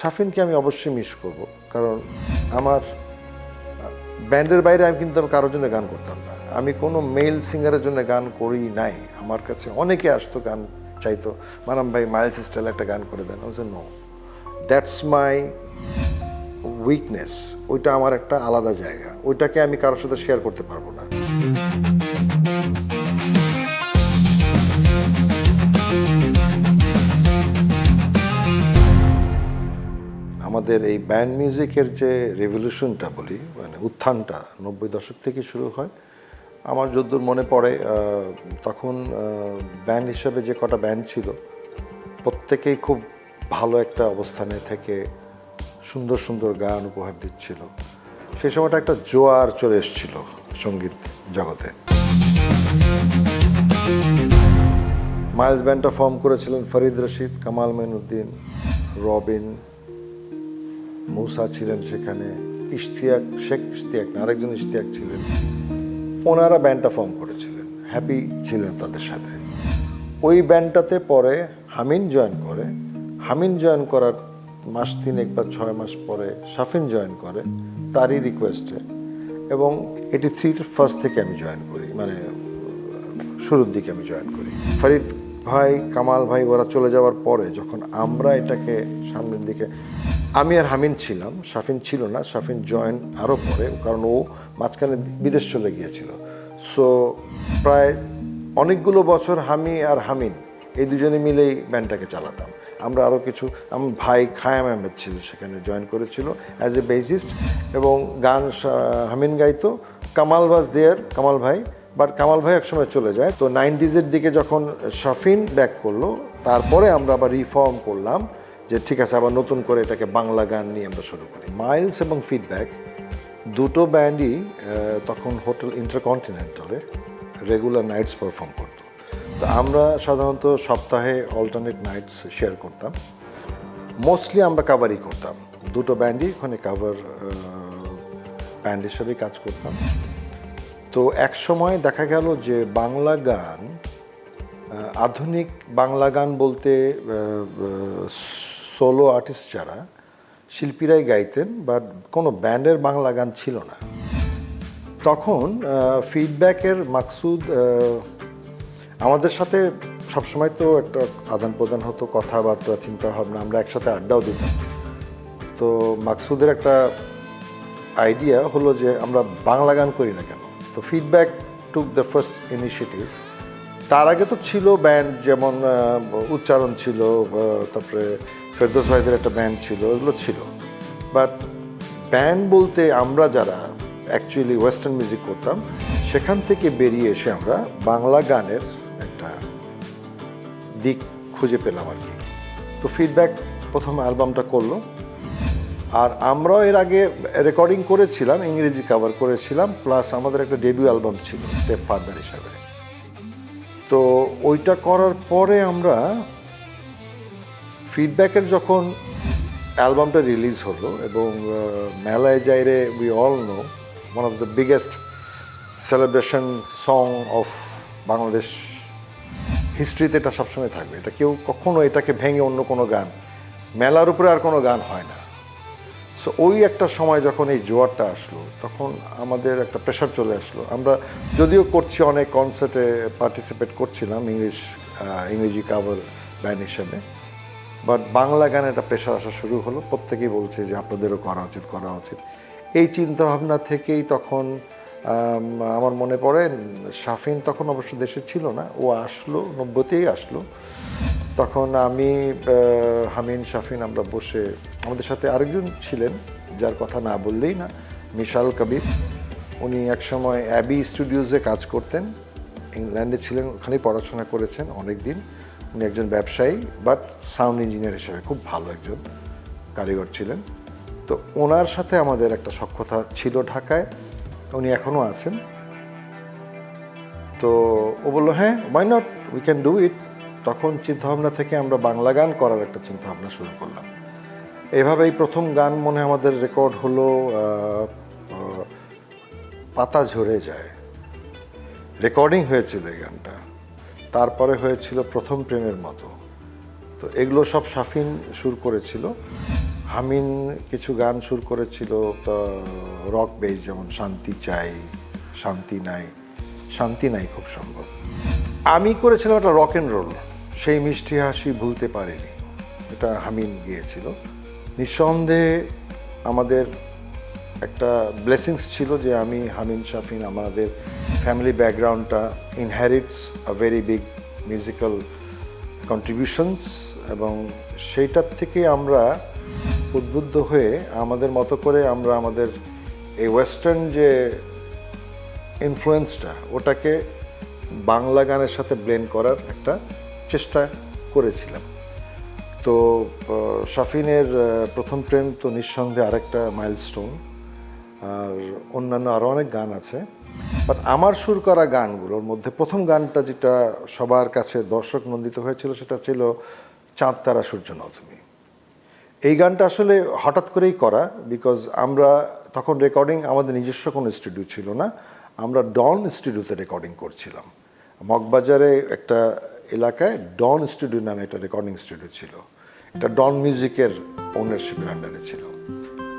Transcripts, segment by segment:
শাফিনকে আমি অবশ্যই মিস করব। কারণ আমার, ব্যান্ডের বাইরে আমি কিন্তু আমি কারোর জন্য গান করতাম না। আমি কোনো মেল সিঙ্গারের জন্য গান করি নাই। আমার কাছে অনেকে আসতো গান চাইতো, মানাম ভাই, মাইলস স্টাইল একটা গান করে দেন। ওই নো দ্যাটস মাই উইকনেস ওইটা আমার একটা আলাদা জায়গা। ওইটাকে আমি কারোর সাথে শেয়ার করতে পারব না। আমাদের এই ব্যান্ড মিউজিকের যে রেভলিউশনটা বলি মানে উত্থানটা নব্বই দশক থেকে শুরু হয়, আমার যদ্দূর মনে পড়ে তখন ব্যান্ড হিসাবে যে কটা ব্যান্ড ছিল, প্রত্যেকেই খুব ভালো একটা অবস্থানে থেকে সুন্দর সুন্দর গান উপহার দিচ্ছিল। সেই সময়টা একটা জোয়ার চলে এসেছিল সংগীত জগতে। মাইলস ব্যান্ডটা ফর্ম করেছিলেন ফরিদ রশিদ, কামাল মেনুদ্দিন রবিন মৌসা ছিলেন সেখানে, ইশতিয়াক, শেখ ইশতিয়াক আরেকজন ইশতিয়াক ছিলেন। ওনারা ব্যান্ডটা ফর্ম করেছিলেন হ্যাপি ছিলেন তাদের সাথে। ওই ব্যান্ডটাতে পরে হামিন জয়েন করে, হামিন জয়েন করার মাস তিনেক বা ছয় মাস পরে শাফিন জয়েন করে তারই রিকোয়েস্টে এবং এটি থ্রির ফার্স্ট থেকে আমি জয়েন করি মানে শুরুর দিকে আমি জয়েন করি। ফরিদ ভাই, কামাল ভাই, ওরা চলে যাওয়ার পরে যখন আমরা এটাকে সামনের দিকে, আমি আর হামিন ছিলাম, শাফিন ছিল না, শাফিন জয়েন আরও পরে, কারণ ও মাঝখানে বিদেশ চলে গিয়েছিল। সো প্রায় অনেকগুলো বছর হামি আর হামিন, এই দুজনে মিলেই ব্যান্ডটাকে চালাতাম। আমরা আরও কিছু, আমার ভাই খায়াম আহমেদ ছিল, সেখানে জয়েন করেছিল অ্যাজ এ বেসিস্ট এবং গান হামিন গাইতো, কামাল বাজ দেয়ার কামাল ভাই বাট কামাল ভাই একসময় চলে যায়। তো নাইনটিজের দিকে যখন শাফিন ব্যাক করল, তারপরে আমরা আবার রিফর্ম করলাম যে ঠিক আছে, আবার নতুন করে এটাকে বাংলা গান নিয়ে আমরা শুরু করি। মাইলস এবং ফিডব্যাক দুটো ব্যান্ডই তখন হোটেল ইন্টারকন্টিনেন্টালে রেগুলার নাইটস পারফর্ম করত। তো আমরা সাধারণত সপ্তাহে অল্টারনেট নাইটস শেয়ার করতাম। মোস্টলি আমরা কাভারই করতাম। দুটো ব্যান্ডই ওখানে কাভার ব্যান্ড হিসেবেই কাজ করতাম। তো এক সময় দেখা গেল যে বাংলা গান আধুনিক বাংলা গান বলতে সোলো আর্টিস্ট যারা, শিল্পীরাই গাইতেন বাট কোনো ব্যান্ডের বাংলা গান ছিল না। তখন ফিডব্যাকের মাকসুদ আমাদের সাথে সবসময় তো একটা আদান প্রদান হতো, কথাবার্তা চিন্তা ভাবনা আমরা একসাথে আড্ডাও দিতাম। তো মাকসুদের একটা আইডিয়া হলো যে আমরা বাংলা গান করি না কেন? তো feedback took the first initiative তার আগে তো ছিল ব্যান্ড যেমন উচ্চারণ ছিল তারপরে ফেরদোস ভাইদের একটা ব্যান্ড ছিল এগুলো ছিল। বাট ব্যান্ড বলতে আমরা যারা অ্যাকচুয়ালি ওয়েস্টার্ন মিউজিক করতাম, সেখান থেকে বেরিয়ে এসে আমরা বাংলা গানের একটা দিক খুঁজে পেলাম আর কি। তো ফিডব্যাক প্রথম অ্যালবামটা করল। আর আমরাও এর আগে রেকর্ডিং করেছিলাম, ইংরেজি কভার করেছিলাম প্লাস আমাদের একটা ডেবিউ অ্যালবাম ছিল স্টেপ ফার্দার হিসাবে। তো ওইটা করার পরে আমরা ফিডব্যাকের যখন অ্যালবামটা রিলিজ হলো এবং মেলায় যাইরে we all know one of the biggest celebration song of Bangladesh হিস্ট্রিতে এটা সবসময় থাকবে। এটা কেউ কখনো এটাকে ভেঙে অন্য কোনো গান, মেলার উপরে আর কোনো গান হয় না। সো ওই একটা সময় যখন এই জোয়ারটা আসলো, তখন আমাদের একটা প্রেশার চলে আসলো। আমরা যদিও করছি অনেক কনসার্টে পার্টিসিপেট করছিলাম ইংলিশ ইংরেজি কাভার ব্যান্ড হিসেবে বাট বাংলা গানে একটা প্রেশার আসা শুরু হলো। প্রত্যেকেই বলছে যে আপনাদেরও করা উচিত করা উচিত। এই চিন্তাভাবনা থেকেই তখন আমার মনে পড়ে, শাফিন তখন অবশ্য দেশে ছিল না, ও আসলো নব্বতেই আসলো। তখন আমি হামিন শাফিন আমরা বসে আমাদের সাথে আরেকজন ছিলেন, যার কথা না বললেই না, মিশাল কবির। উনি একসময় অ্যাবি স্টুডিওজে কাজ করতেন, ইংল্যান্ডে ছিলেন, ওখানেই পড়াশোনা করেছেন অনেক দিন উনি একজন ব্যবসায়ী, বাট সাউন্ড ইঞ্জিনিয়ার হিসেবে খুব ভালো একজন কারিগর ছিলেন। তো ওনার সাথে আমাদের একটা সক্ষতা ছিল ঢাকায়, উনি এখনও আছেন। তো ও বলল হ্যাঁ why not we can do it তখন চিন্তাভাবনা থেকে আমরা বাংলা গান করার একটা চিন্তাভাবনা শুরু করলাম। এভাবেই প্রথম গান মনে আমাদের রেকর্ড হলো পাতা ঝরে যায়। রেকর্ডিং হয়েছিল এই গানটা। তারপরে হয়েছিল প্রথম প্রেমের মতো। তো এগুলো সব শাফিন সুর করেছিল। হামিন কিছু গান সুর করেছিল, তো রক বেস যেমন শান্তি চাই, শান্তি নাই শান্তি নাই খুব সম্ভব। আমি করেছিলাম একটা রক অ্যান্ড রোল সেই মিষ্টি হাসি ভুলতে পারিনি। এটা হামিন গিয়েছিল। নিঃসন্দেহে আমাদের একটা ব্লেসিংস ছিল যে আমি হামিন শাফিন আমাদের ফ্যামিলি ব্যাকগ্রাউন্ডটা inherits a very big musical contributions এবং সেইটার থেকে আমরা উদ্বুদ্ধ হয়ে আমাদের মতো করে আমরা আমাদের এই ওয়েস্টার্ন যে ইনফ্লুয়েন্সটা ওটাকে বাংলা গানের সাথে ব্লেন্ড করার একটা চেষ্টা করেছিলাম। তো শাফিনের প্রথম প্রেম তো নিঃসন্দেহে আরেকটা মাইলস্টোন আর অন্যান্য আরও অনেক গান আছে। বাট আমার সুর করা গানগুলোর মধ্যে প্রথম গানটা যেটা সবার কাছে দর্শক নন্দিত হয়েছিল, সেটা ছিল চাঁদ, তারা, সূর্য নও তুমি এই গানটা আসলে হঠাৎ করেই করা বিকজ আমরা তখন রেকর্ডিং আমাদের নিজস্ব কোনো স্টুডিও ছিল না, আমরা ডন স্টুডিওতে রেকর্ডিং করছিলাম। মগবাজারে একটা এলাকায় ডন স্টুডিও নামে একটা রেকর্ডিং স্টুডিও ছিল। এটা ডন মিউজিকের ওনারশিপের আন্ডারে ছিল।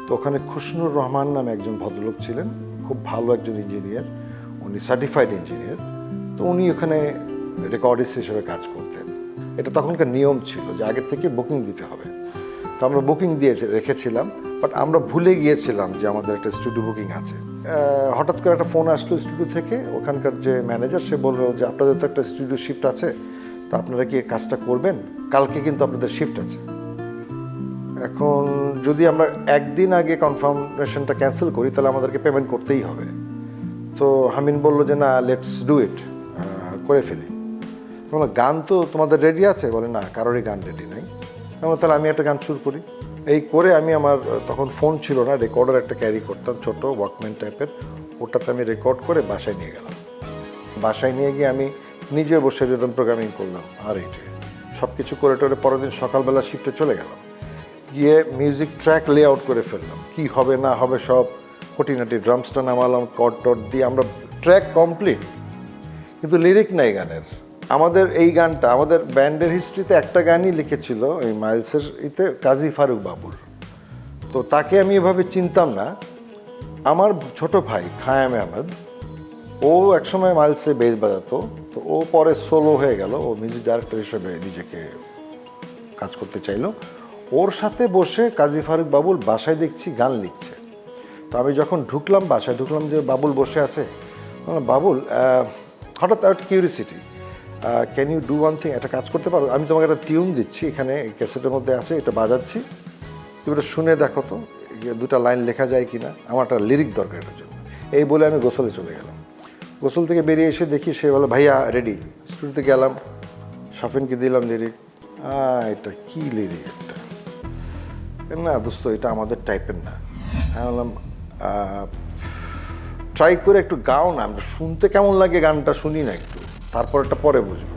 তো ওখানে খুশনুর রহমান নামে একজন ভদ্রলোক ছিলেন, খুব ভালো একজন ইঞ্জিনিয়ার উনি সার্টিফাইড ইঞ্জিনিয়ার তো উনি ওখানে রেকর্ডিস্ট হিসেবে কাজ করতেন। এটা তখনকার নিয়ম ছিল যে আগে থেকে বুকিং দিতে হবে। তো আমরা বুকিং দিয়ে রেখেছিলাম বাট আমরা ভুলে গিয়েছিলাম যে আমাদের একটা স্টুডিও বুকিং আছে। হঠাৎ করে একটা ফোন আসলো স্টুডিও থেকে, ওখানকার যে ম্যানেজার সে বলল যে, আপনাদের তো একটা স্টুডিও শিফট আছে তা আপনারা কি কাজটা করবেন? কালকে কিন্তু আপনাদের শিফট আছে। এখন যদি আমরা একদিন আগে কনফার্মেশনটা ক্যান্সেল করি, তাহলে আমাদেরকে পেমেন্ট করতেই হবে। তো হামিন বলল যে, না লেটস ডু ইট করে ফেলি। বললাম গান তো তোমাদের রেডি আছে? বলে, না, কারোরই গান রেডি নাই। আমরা তাহলে আমি একটা গান শুরু করি। এই করে আমি আমার, তখন ফোন ছিল না রেকর্ডার একটা ক্যারি করতাম, ছোট ওয়াকম্যান টাইপের ওটাতে আমি রেকর্ড করে বাসায় নিয়ে গেলাম। বাসায় নিয়ে গিয়ে আমি নিজে বসে রিদম প্রোগ্রামিং করলাম, আর এইটে সব কিছু করে টোরে পরের দিন সকালবেলা শিফটে চলে গেলাম। গিয়ে মিউজিক ট্র্যাক লে আউট করে ফেললাম, কি হবে না হবে সব খুঁটিনাটি ড্রামসটা নামালাম কট টট দিয়ে আমরা ট্র্যাক কমপ্লিট কিন্তু লিরিক নাই গানের। আমাদের এই গানটা, আমাদের ব্যান্ডের হিস্ট্রিতে একটা গানই লিখেছিল এই মাইলসের ইতে কাজী ফারুক বাবুর। তো তাকে আমি এভাবে চিনতাম না। আমার ছোট ভাই খায়াম আহমেদ ও একসময় মাইলসে বেস বাজাতো, তো ও পরে সোলো হয়ে গেল। ও মিউজিক ডাইরেক্টর হিসেবে নিজেকে কাজ করতে চাইলো। ওর সাথে বসে কাজী ফারুক বাবুল বাসায় দেখছি গান লিখছে। তো আমি যখন ঢুকলাম, বাসায় ঢুকলাম যে বাবুল বসে আছে বাবুল হঠাৎ একটা curiosity can you do one thing একটা কাজ করতে পারো? আমি তোমাকে একটা টিউন দিচ্ছি, এখানে ক্যাসেটের মধ্যে আছে, এটা বাজাচ্ছি। তুমি এটা শুনে দেখো তো, দুটা লাইন লেখা যায় কি না আমার একটা লিরিক দরকার এটার জন্য। এই বলে আমি গোসলে চলে গেলাম। গোসল থেকে বেরিয়ে এসে দেখি সে বলে, ভাইয়া রেডি স্টুডিওতে গেলাম শাফিনকে দিলাম লিরিক এটা কি লিরিক একটা? না দোস্ত, এটা আমাদের টাইপের না। আমি বললাম ট্রাই করে একটু গাও না, আমরা শুনতে কেমন লাগে গানটা শুনি না একটু। তারপর একটা পরে বুঝব।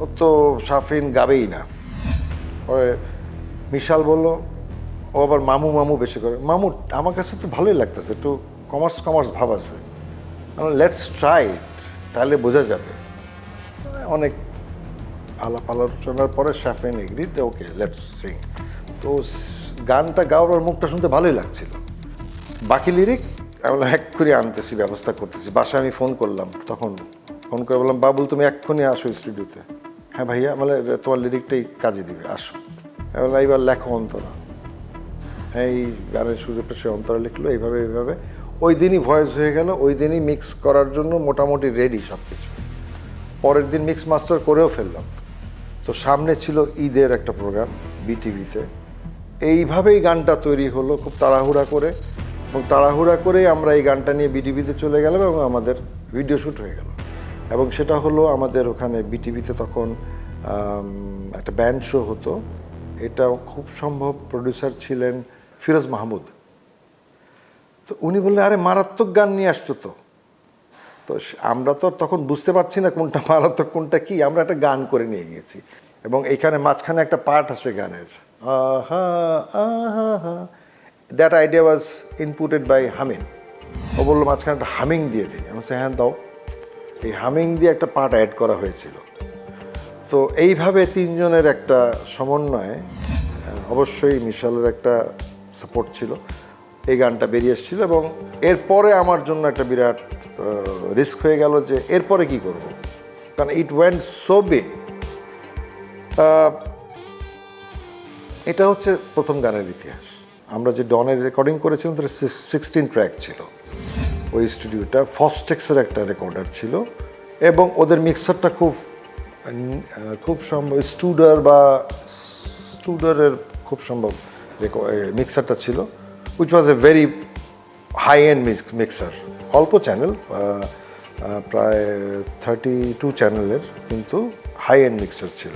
ও তো সাফিন গাবেই না। পরে মিশাল বলল, ও আবার মামু মামু বেশি করে। মামু আমার কাছে তো ভালোই লাগতেছে, একটু কমার্স কমার্স ভাব আছে। লেটস ট্রাই তাহলে বোঝা যাবে। অনেক আলাপ আলোচনার পরে Shafin agreed okay let's sing তো গানটা গাওয়ার মুখটা শুনতে ভালোই লাগছিল। বাকি লিরিক আমি বললাম এক করে আনতেছি, ব্যবস্থা করতেছি। বাসায় আমি ফোন করলাম, তখন ফোন করে বললাম, বাবুল, তুমি এক্ষুনি আসো স্টুডিওতে হ্যাঁ ভাইয়া মানে তোমার লিরিকটাই কাজে দিবে, আসো। বললাম, এইবার লেখো অন্তরা। এই গানের সুযোগটা সে অন্তরা লিখলো, এইভাবে এইভাবে। ওই দিনই ভয়েস হয়ে গেল, ওই দিনই মিক্স করার জন্য মোটামুটি রেডি সব কিছু পরের দিন মিক্স মাস্টার করেও ফেললাম। তো সামনে ছিল ঈদের একটা প্রোগ্রাম বিটিভিতে এইভাবেই গানটা তৈরি হলো খুব তাড়াহুড়া করে। এবং তাড়াহুড়া করেই আমরা এই গানটা নিয়ে বিটিভিতে চলে গেলাম এবং আমাদের ভিডিও শ্যুট হয়ে গেল। এবং সেটা হলো আমাদের ওখানে বিটিভিতে তখন একটা ব্যান্ড শো হতো। এটা খুব সম্ভব প্রডিউসার ছিলেন ফিরোজ মাহমুদ। তো উনি বললেন আরে মারাত্মক গান নিয়ে আসছো তো। তো আমরা তো তখন বুঝতে পারছি না কোনটা মারাত্মক কোনটা কি। আমরা একটা গান করে নিয়ে গিয়েছি। এবং এখানে মাঝখানে একটা পার্ট আছে গানের। আহা that idea was inputted by Hamin ও বলল মাঝখানে একটা হামিং দিয়ে দিই আমি বলছি, হ্যাঁ দাও। এই হামিং দিয়ে একটা পার্ট অ্যাড করা হয়েছিল। তো এইভাবে তিনজনের একটা সমন্বয়ে অবশ্যই মিশালের একটা সাপোর্ট ছিল। এই গানটা বেরিয়ে এসেছিল এবং এরপরে আমার জন্য একটা বিরাট রিস্ক হয়ে গেল যে এরপরে কি করব। কারণ ইট ওয়েন্ট সো বিগ এটা হচ্ছে প্রথম গানের ইতিহাস। আমরা যে ডনের রেকর্ডিং করেছিলাম, তার সিক্সটিন ট্র্যাক ছিল। ওই স্টুডিওটা ফস্টেক্সের একটা রেকর্ডার ছিল এবং ওদের মিক্সারটা খুব খুব সম্ভব স্টুডার বা স্টুডারের খুব সম্ভব মিক্সারটা ছিল। Which was a very high end mixer অল্প চ্যানেল প্রায় থার্টি টু চ্যানেলের কিন্তু হাই এন্ড মিক্সার ছিল.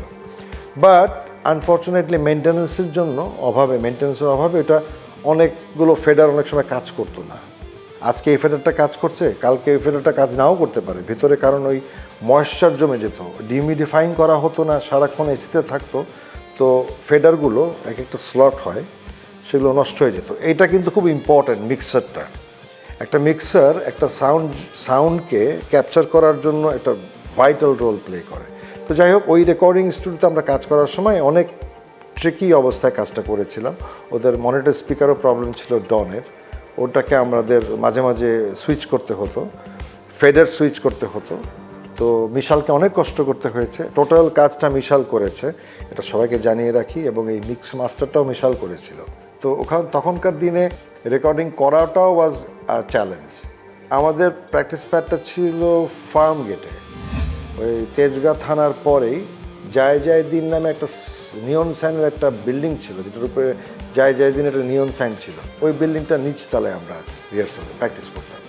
বাট আনফর্চুনেটলি মেনটেন্যান্সের জন্য অভাবে মেনটেন্যান্সের অভাবে এটা অনেকগুলো ফেডার অনেক সময় কাজ করতো না। আজকে এই ফেডারটা কাজ করছে, কালকে এই ফেডারটা কাজ নাও করতে পারে। ভিতরে কারণ ওই ময়েশ্চার জমে যেত। ডিমিডিফাইং করা হতো না, সারাক্ষণ এসিতে থাকতো। তো ফেডারগুলো এক একটা স্লট হয়। সেগুলো নষ্ট হয়ে যেত। এইটা কিন্তু খুব ইম্পর্ট্যান্ট মিক্সারটা একটা মিক্সার একটা সাউন্ড সাউন্ডকে ক্যাপচার করার জন্য একটা ভাইটাল রোল প্লে করে। তো যাই হোক, ওই রেকর্ডিং স্টুডিওতে আমরা কাজ করার সময় অনেক ট্রিকি অবস্থায় কাজটা করেছিলাম। ওদের মনিটর স্পিকারও প্রবলেম ছিল ডনের ওটাকে আমাদের মাঝে মাঝে সুইচ করতে হতো। ফেডার সুইচ করতে হতো। তো মিশালকে অনেক কষ্ট করতে হয়েছে। টোটাল কাজটা মিশাল করেছে। এটা সবাইকে জানিয়ে রাখি এবং এই মিক্স মাস্টারটাও মিশাল করেছিল। তো ওখান তখনকার দিনে রেকর্ডিং করাটাও ওয়াজ চ্যালেঞ্জ আমাদের প্র্যাকটিস প্যাডটা ছিল ফার্ম গেটে ওই তেজগাঁ থানার পরেই জায় জয় দিন নামে একটা নিয়ন সাইনের একটা বিল্ডিং ছিল, যেটার উপরে জয় জয় দিন একটা নিয়ন সাইন ছিল। ওই বিল্ডিংটা নিচতলায় আমরা রিহার্সাল প্র্যাকটিস করতাম।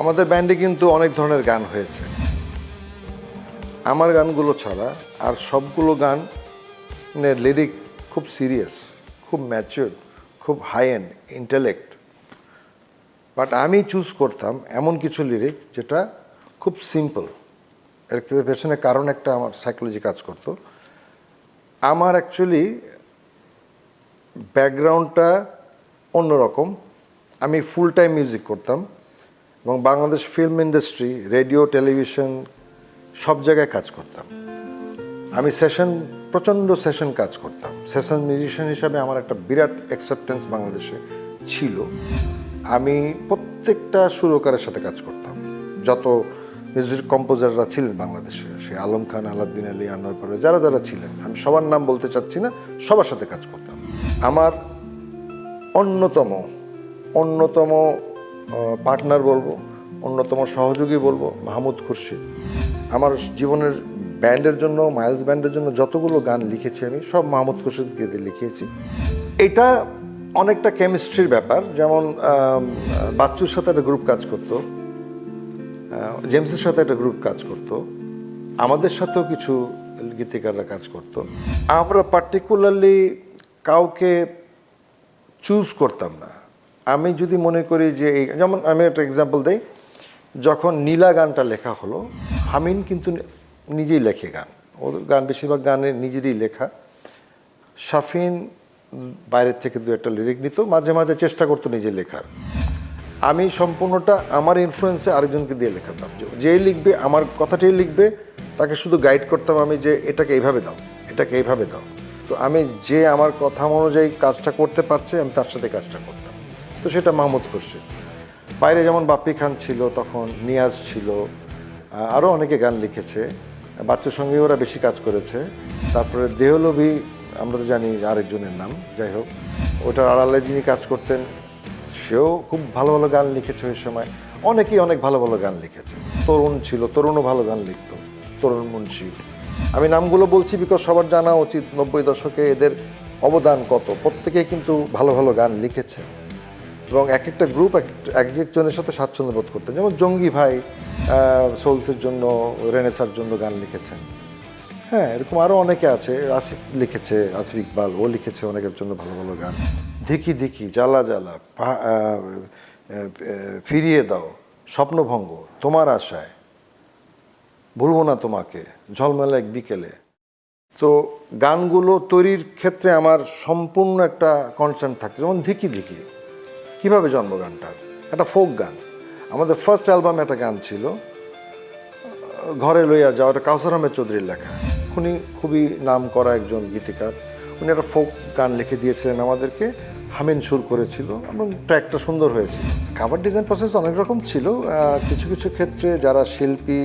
আমাদের ব্যান্ডে কিন্তু অনেক ধরনের গান হয়েছে। আমার গানগুলো ছাড়া আর সবগুলো গান লিরিক খুব সিরিয়াস খুব ম্যাচিউর খুব হাই এন্ড ইন্টেলেক্ট বাট আমি চুজ করতাম এমন কিছু লিরিক যেটা খুব সিম্পল এর পেছনে কারণ একটা আমার সাইকোলজি কাজ করতো। আমার অ্যাকচুয়ালি ব্যাকগ্রাউন্ডটা অন্যরকম। আমি ফুল টাইম মিউজিক করতাম এবং Bangladesh film industry radio television সব জায়গায় কাজ করতাম। আমি সেশন, প্রচণ্ড সেশন কাজ করতাম। সেশন মিউজিশিয়ান হিসাবে আমার একটা বিরাট অ্যাকসেপ্টেন্স বাংলাদেশে ছিল। আমি প্রত্যেকটা সুরকারের সাথে কাজ করতাম। যত মিউজিক কম্পোজাররা ছিলেন বাংলাদেশে, সে আলম খান আলাদ্দিন আলী, আনোয়ার পরে যারা যারা ছিলেন, আমি সবার নাম বলতে চাচ্ছি না, সবার সাথে কাজ করতাম। আমার অন্যতম অন্যতম পার্টনার বলব, অন্যতম সহযোগী বলব, মাহমুদ খুরশিদ। আমার জীবনের ব্যান্ডের জন্য, মাইলস ব্যান্ডের জন্য যতগুলো গান লিখেছি আমি, সব মাহমুদ খুরশিদকে লিখিয়েছি এটা অনেকটা কেমিস্ট্রির ব্যাপার। যেমন বাচ্চুর সাথে একটা গ্রুপ কাজ করতো জেমসের সাথে একটা গ্রুপ কাজ করতো, আমাদের সাথেও কিছু গীতিকাররা কাজ করতো। আমরা পার্টিকুলারলি কাউকে চুজ করতাম না। আমি যদি মনে করি যে এই, যেমন আমি একটা এক্সাম্পল দেই, যখন নীলা গানটা লেখা হলো, হামিন কিন্তু নিজেই লেখে গান। ওদের গান বেশিরভাগ গানে নিজেরই লেখা। শাফিন বাইরের থেকে দু একটা লিরিক নিত, মাঝে মাঝে চেষ্টা করতো নিজে লেখার। আমি সম্পূর্ণটা আমার ইনফ্লুয়েন্সে আরেকজনকে দিয়ে লেখাতাম। যেই লিখবে, আমার কথাটাই লিখবে, তাকে শুধু গাইড করতাম আমি যে, এটাকে এইভাবে দাও, এটাকে এইভাবে দাও। তো আমি যে আমার কথা অনুযায়ী কাজটা করতে পারছে, আমি তার সাথে কাজটা করতাম। তো সেটা মাহমুদ খুরশিদ। বাইরে যেমন বাপ্পি খান ছিল, তখন নিয়াজ ছিল আরও অনেকে গান লিখেছে। বাচ্চার সঙ্গে ওরা বেশি কাজ করেছে। তারপরে দেহলবি আমরা তো জানি আরেকজনের নাম, যাই হোক। ওটার আড়ালে যিনি কাজ করতেন, সেও খুব ভালো ভালো গান লিখেছে ওই সময়। অনেকেই অনেক ভালো ভালো গান লিখেছে। তরুণ ছিল, তরুণও ভালো গান লিখতো, তরুণ মুন্সি। আমি নামগুলো বলছি বিকজ সবার জানা উচিত, নব্বই দশকে এদের অবদান কত। প্রত্যেকেই কিন্তু ভালো ভালো গান লিখেছে এবং এক একটা গ্রুপ এক এক একজনের সাথে স্বাচ্ছন্দ্য বোধ করতেন। যেমন জঙ্গি ভাই সোলসের জন্য রেনেসার জন্য গান লিখেছেন। হ্যাঁ এরকম আরও অনেকে আছে। আসিফ লিখেছে, আসিফ ইকবাল, ও লিখেছে অনেকের জন্য ভালো ভালো গান। দেখি ধিকি, জ্বালা জ্বালা ফিরিয়ে দাও, স্বপ্নভঙ্গ, তোমার আশায়, ভুলবো না তোমাকে, ঝলমেলা এক বিকেলে। তো গানগুলো তৈরির ক্ষেত্রে আমার সম্পূর্ণ একটা কনসার্ন থাকতো। যেমন ধিকি ধিকি কীভাবে জন্ম গানটার? একটা ফোক গান। আমাদের ফার্স্ট অ্যালবামে একটা গান ছিল ঘরে লইয়া যাও, এটা কাউসার আহমেদ চৌধুরীর লেখা। উনি খুবই নাম করা একজন গীতিকার। উনি একটা ফোক গান লিখে দিয়েছিলেন আমাদেরকে, হামিন সুর করেছিল এবং ট্র্যাকটা সুন্দর হয়েছিল। কাভার ডিজাইন প্রসেস অনেক রকম ছিল কিছু কিছু ক্ষেত্রে যারা শিল্পী,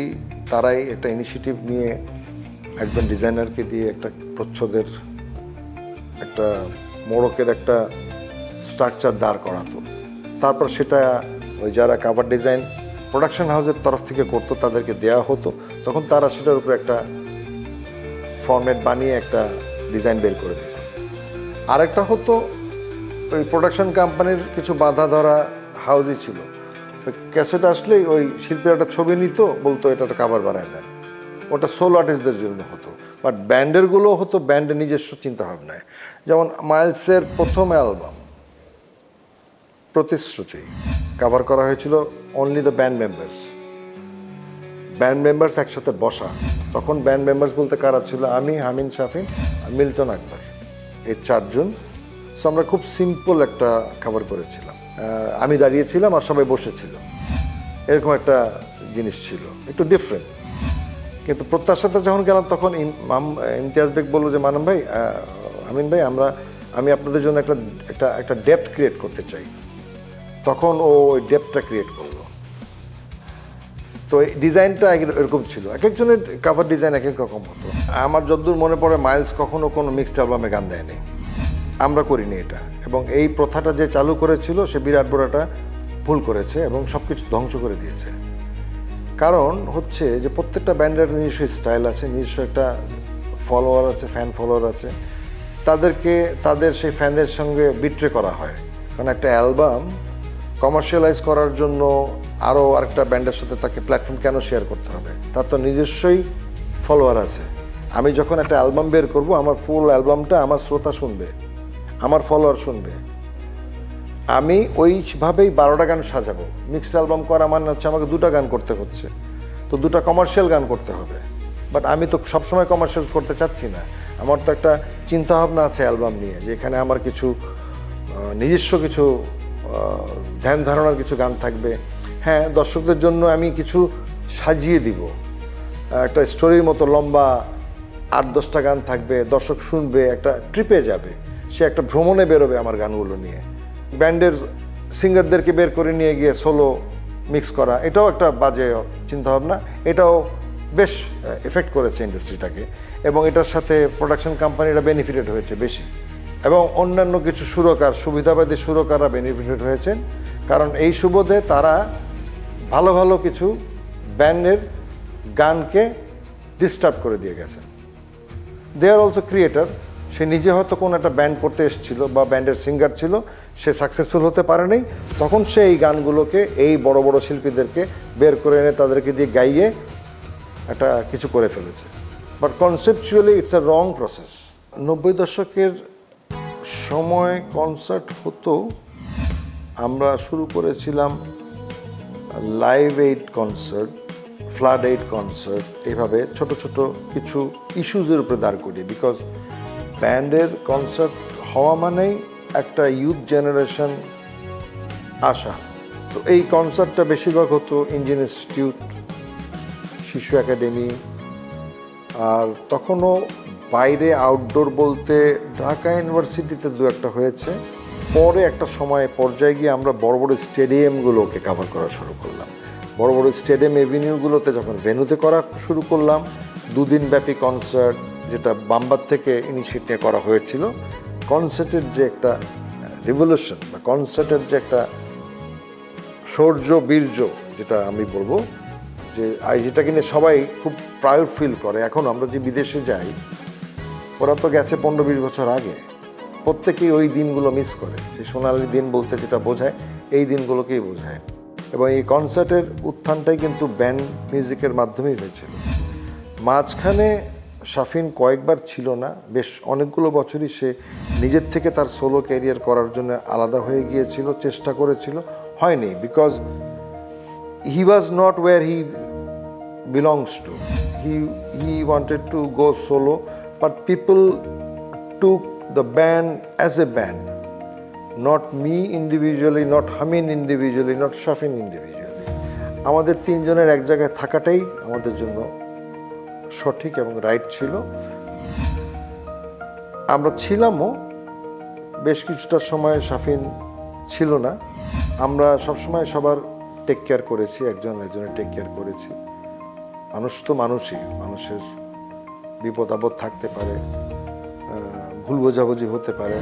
তারাই একটা ইনিশিয়েটিভ নিয়ে একজন ডিজাইনারকে দিয়ে একটা প্রচ্ছদের, একটা মোড়কের একটা স্ট্রাকচার দাঁড় করাতো। তারপর সেটা ওই যারা কাভার ডিজাইন প্রোডাকশন হাউসের তরফ থেকে করতো, তাদেরকে দেওয়া হতো। তখন তারা সেটার উপরে একটা ফরম্যাট বানিয়ে একটা ডিজাইন বের করে দিত। আরেকটা হতো, ওই প্রোডাকশন কোম্পানির কিছু বাঁধা ধরা হাউসই ছিল। ওই ক্যাসেট আসলেই ওই শিল্পীর একটা ছবি নিত, বলতো, এটা একটা কাভার বানায় দেন। ওটা সোল আর্টিস্টদের জন্য হতো। বাট ব্যান্ডেরগুলো হতো ব্যান্ডের নিজস্ব চিন্তা ভাবনায় যেমন মাইলসের প্রথম অ্যালবাম প্রতিশ্রুতি। কভার করা হয়েছিল only the band members band members একসাথে বসা। তখন ব্যান্ড মেম্বার্স বলতে কারা ছিল? আমি হামিন শাফিন আর মিল্টন আকবর। এই চারজন। সো আমরা খুব সিম্পল একটা খাবার করেছিলাম। আমি দাঁড়িয়েছিলাম আর সবাই বসেছিল। এরকম একটা জিনিস ছিল। একটু ডিফারেন্ট কিন্তু প্রত্যাশাতে যখন গেলাম, তখন ইমতিয়াজ বেগ বলল যে মানব ভাই আমিন ভাই, আমরা আমি আপনাদের জন্য একটা একটা একটা ডেপথ ক্রিয়েট করতে চাই। তখন ও ওই ডেপটা ক্রিয়েট করল। তো এই ডিজাইনটা এরকম ছিল। এক একজনের কাভার ডিজাইন এক এক রকম হতো। আমার যতদূর মনে পড়ে মাইলস কখনো কোনো মিক্সড অ্যালবামে গান দেয়নি। আমরা করিনি এটা। এবং এই প্রথাটা যে চালু করেছিল, সে বিরাট বড়টা ভুল করেছে এবং সব কিছু ধ্বংস করে দিয়েছে। কারণ হচ্ছে যে প্রত্যেকটা ব্যান্ডের নিজস্ব স্টাইল আছে, নিজস্ব একটা ফলোয়ার আছে ফ্যান ফলোয়ার আছে। তাদেরকে, তাদের সেই ফ্যানদের সঙ্গে বিট্রে করা হয়। কারণ একটা অ্যালবাম কমার্শিয়ালাইজ করার জন্য আরও আরেকটা ব্যান্ডের সাথে তাকে প্ল্যাটফর্ম কেন শেয়ার করতে হবে? তার তো নিজস্বই ফলোয়ার আছে। আমি যখন একটা অ্যালবাম বের করব, আমার ফুল অ্যালবামটা আমার শ্রোতা শুনবে, আমার ফলোয়ার শুনবে। আমি ওইভাবেই বারোটা গান সাজাবো। মিক্সড অ্যালবাম করা মানে হচ্ছে আমাকে দুটো গান করতে হচ্ছে। তো দুটো কমার্শিয়াল গান করতে হবে। বাট আমি তো সবসময় কমার্শিয়াল করতে চাচ্ছি না। আমার তো একটা চিন্তাভাবনা আছে অ্যালবাম নিয়ে, যে এখানে আমার কিছু নিজস্ব কিছু ধ্যান ধারণার কিছু গান থাকবে। হ্যাঁ দর্শকদের জন্য আমি কিছু সাজিয়ে দিব। একটা স্টোরির মতো লম্বা আট দশটা গান থাকবে, দর্শক শুনবে, একটা ট্রিপে যাবে। সে একটা ভ্রমণে বেরোবে আমার গানগুলো নিয়ে। ব্যান্ডের সিঙ্গারদেরকে বের করে নিয়ে গিয়ে সোলো মিক্স করা, এটাও একটা বাজে চিন্তাভাবনা। এটাও বেশ এফেক্ট করেছে ইন্ডাস্ট্রিটাকে এবং এটার সাথে প্রোডাকশন কোম্পানিরা বেনিফিটেড হয়েছে বেশি। এবং অন্যান্য কিছু সুরকার, সুবিধাবাদী সুরকাররা বেনিফিটেড হয়েছেন। কারণ এই সুবোধে তারা ভালো ভালো কিছু ব্যান্ডের গানকে ডিস্টার্ব করে দিয়ে গেছেন। দে আর অলসো ক্রিয়েটার সে নিজে হয়তো কোনো একটা ব্যান্ড করতে এসেছিল বা ব্যান্ডের সিঙ্গার ছিল, সে সাকসেসফুল হতে পারেনি। তখন সে এই গানগুলোকে, এই বড় বড় শিল্পীদেরকে বের করে এনে তাদেরকে দিয়ে গাইয়ে একটা কিছু করে ফেলেছে। But conceptually it's a wrong process নব্বই দশকের সময় কনসার্ট হতো, আমরা শুরু করেছিলাম live aid concert flood aid concert এভাবে ছোট ছোট কিছু ইস্যুজের উপরে দাঁড় করিয়ে বিকজ ব্যান্ডের কনসার্ট হওয়া মানেই একটা ইউথ জেনারেশন আসা। তো এই কনসার্টটা বেশিরভাগ হতো ইঞ্জিন ইনস্টিটিউট শিশু একাডেমি আর তখনও বাইরে আউটডোর বলতে ঢাকা ইউনিভার্সিটিতে দু একটা হয়েছে। পরে একটা সময় পর্যায়ে গিয়ে আমরা বড় বড় স্টেডিয়ামগুলোকে কাভার করা শুরু করলাম। বড় বড় স্টেডিয়াম এভিনিউগুলোতে যখন ভেন্যুতে করা শুরু করলাম, দুদিন ব্যাপী কনসার্ট যেটা বাম্বার থেকে ইনিশিয়েট নিয়ে করা হয়েছিল। কনসার্টের যে একটা রিভলিউশন বা কনসার্টের যে একটা শৌর্য বীর্য যেটা আমি বলব, যে আর যেটা কিনে সবাই খুব প্রাউড ফিল করে। এখন আমরা যে বিদেশে যাই ওরা তো গেছে পনেরো বিশ বছর আগে। প্রত্যেকেই ওই দিনগুলো মিস করে। সেই সোনালি দিন বলতে যেটা বোঝায় এই দিনগুলোকেই বোঝায়। এবং এই কনসার্টের উত্থানটাই কিন্তু ব্যান্ড মিউজিকের মাধ্যমেই হয়েছিল। মাঝখানে শাফিন কয়েকবার ছিল না বেশ অনেকগুলো বছরই সে নিজের থেকে তার সোলো ক্যারিয়ার করার জন্য আলাদা হয়ে গিয়েছিল চেষ্টা করেছিল হয়নি because he was not where he belongs to. He he wanted to go solo, but people took the band as a band, not me individually, not Hamin individually, not Shafin individually. আমাদের তিনজনের এক জায়গায় থাকাটাই আমাদের জন্য সঠিক এবং right ছিল। আমরা ছিলামও বেশ কিছুটা সময় সাফিন ছিল না। আমরা সবসময় সবার টেক কেয়ার করেছি একজন একজনের টেক কেয়ার করেছি। মানুষ তো মানুষই মানুষের বিপদ আপদ থাকতে পারে ভুল বোঝাবুঝি হতে পারে,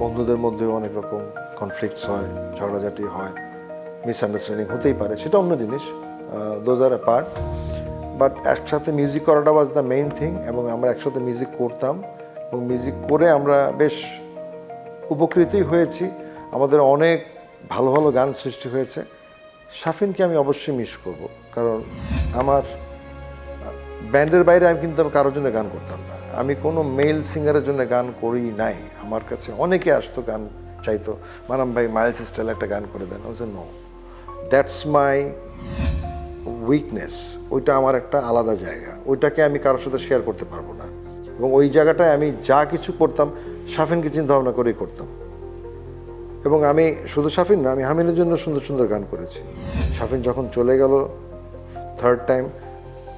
বন্ধুদের মধ্যেও অনেক রকম কনফ্লিক্টস হয়, ঝগড়াঝাটি হয় মিসআন্ডারস্ট্যান্ডিং হতেই পারে, সেটা অন্য জিনিস দোজ আর পার্ট বাট একসাথে মিউজিক করাটা ওয়াজ দ্য মেইন থিং এবং আমরা একসাথে মিউজিক করতাম এবং মিউজিক করে আমরা বেশ উপকৃতই হয়েছি। আমাদের অনেক ভালো ভালো গান সৃষ্টি হয়েছে। শাফিনকে আমি অবশ্যই মিস করব, কারণ আমার ব্যান্ডের বাইরে আমি কিন্তু কারোর জন্য গান করতাম না। আমি কোনো মেল সিঙ্গারের জন্য গান করি নাই। আমার কাছে অনেকে আসতো গান চাইতো। মানাম ভাই, মাইলস স্টাইল একটা গান করে দেন। নো দ্যাটস মাই উইকনেস ওইটা আমার একটা আলাদা জায়গা। ওইটাকে আমি কারোর সাথে শেয়ার করতে পারব না। এবং ওই জায়গাটায় আমি যা কিছু করতাম সাফিনকে চিন্তা ভাবনা করেই করতাম। এবং আমি শুধু সাফিন না, আমি হামিনের জন্য সুন্দর সুন্দর গান করেছি। সাফিন যখন চলে গেল থার্ড টাইম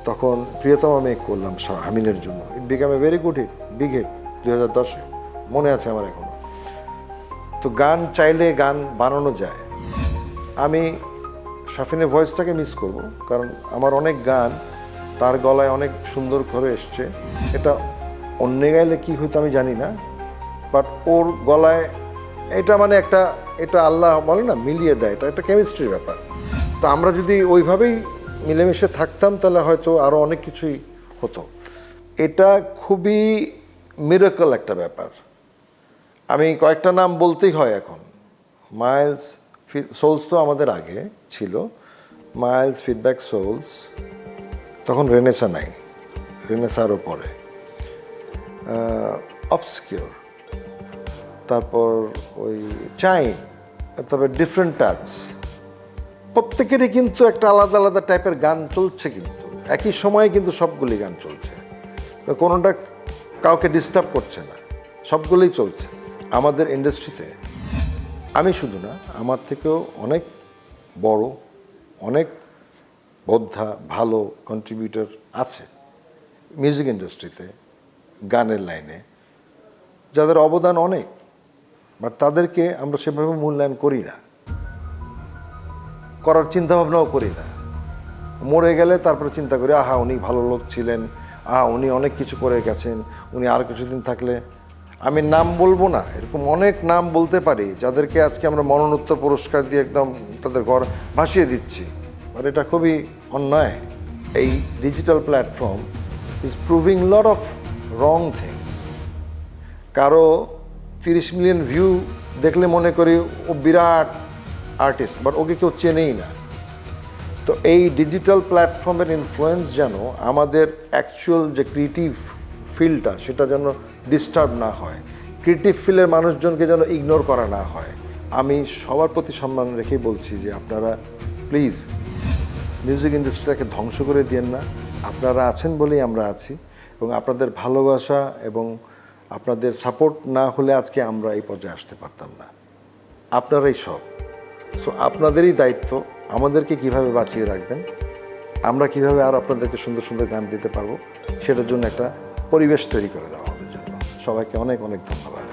তখন প্রিয়তমা মেঘ করলাম হামিনের জন্য। It became a very good hit big hit দুই হাজার দশে। মনে আছে আমার এখনও। তো গান চাইলে গান বানানো যায়। আমি শাফিনের ভয়েসটাকে মিস করব, কারণ আমার অনেক গান তার গলায় অনেক সুন্দর করে এসছে। এটা অন্য গাইলে কী হইতো আমি জানি না বাট ওর গলায় এটা মানে একটা, এটা আল্লাহ বলে না, মিলিয়ে দেয়। এটা একটা কেমিস্ট্রির ব্যাপার। তো আমরা যদি ওইভাবেই মিলেমিশে থাকতাম, তাহলে হয়তো আরও অনেক কিছুই হতো। এটা খুবই মিরাকল একটা ব্যাপার। আমি কয়েকটা নাম বলতেই হয় এখন। মাইলস সোলস তো আমাদের আগে ছিল। মাইলস ফিডব্যাক সোলস তখন রেনেসা নাই। রেনেসারও পরে। অবসকিওর তারপর ওই চাইন তারপর ডিফারেন্ট টাচ প্রত্যেকেরই কিন্তু একটা আলাদা আলাদা টাইপের গান চলছে কিন্তু। একই সময়ে কিন্তু সবগুলি গান চলছে। কোনোটা কাউকে ডিস্টার্ব করছে না। সবগুলোই চলছে। আমাদের ইন্ডাস্ট্রিতে আমি শুধু না, আমার থেকেও অনেক বড়, অনেক বোদ্ধা, ভালো কন্ট্রিবিউটর আছে মিউজিক ইন্ডাস্ট্রিতে গানের লাইনে যাদের অবদান অনেক বাট তাদেরকে আমরা সেভাবে মূল্যায়ন করি না। করার চিন্তা ভাবনাও করি না। মরে গেলে তারপরে চিন্তা করি, আহা, উনি ভালো লোক ছিলেন, আহা, উনি অনেক কিছু করে গেছেন, উনি আর কিছুদিন থাকলে। আমি নাম বলব না, এরকম অনেক নাম বলতে পারি, যাদেরকে আজকে আমরা মরণোত্তর পুরস্কার দিয়ে একদম তাদের ঘর ভাসিয়ে দিচ্ছি। আর এটা খুবই অন্যায়। এই digital platform is proving lot of wrong things কারও তিরিশ মিলিয়ন ভিউ দেখলে মনে করি ও বিরাট আর্টিস্ট বাট ওকে কেউ চেনেই না। তো এই ডিজিটাল প্ল্যাটফর্মের ইনফ্লুয়েন্স যেন আমাদের অ্যাকচুয়াল যে ক্রিয়েটিভ ফিল্ডটা সেটা যেন ডিস্টার্ব না হয়। ক্রিয়েটিভ ফিল্ডের মানুষজনকে যেন ইগনোর করা না হয়। আমি সবার প্রতি সম্মান রেখেই বলছি যে আপনারা প্লিজ মিউজিক ইন্ডাস্ট্রিটাকে ধ্বংস করে দিয়েন না। আপনারা আছেন বলেই আমরা আছি এবং আপনাদের ভালোবাসা এবং আপনাদের সাপোর্ট না হলে আজকে আমরা এই পর্যায়ে আসতে পারতাম না। আপনারাই সব। সো আপনাদেরই দায়িত্ব আমাদেরকে কীভাবে বাঁচিয়ে রাখবেন, আমরা কীভাবে আর আপনাদেরকে সুন্দর সুন্দর গান দিতে পারব, সেটার জন্য একটা পরিবেশ তৈরি করে দেওয়া আমাদের জন্য। সবাইকে অনেক অনেক ধন্যবাদ।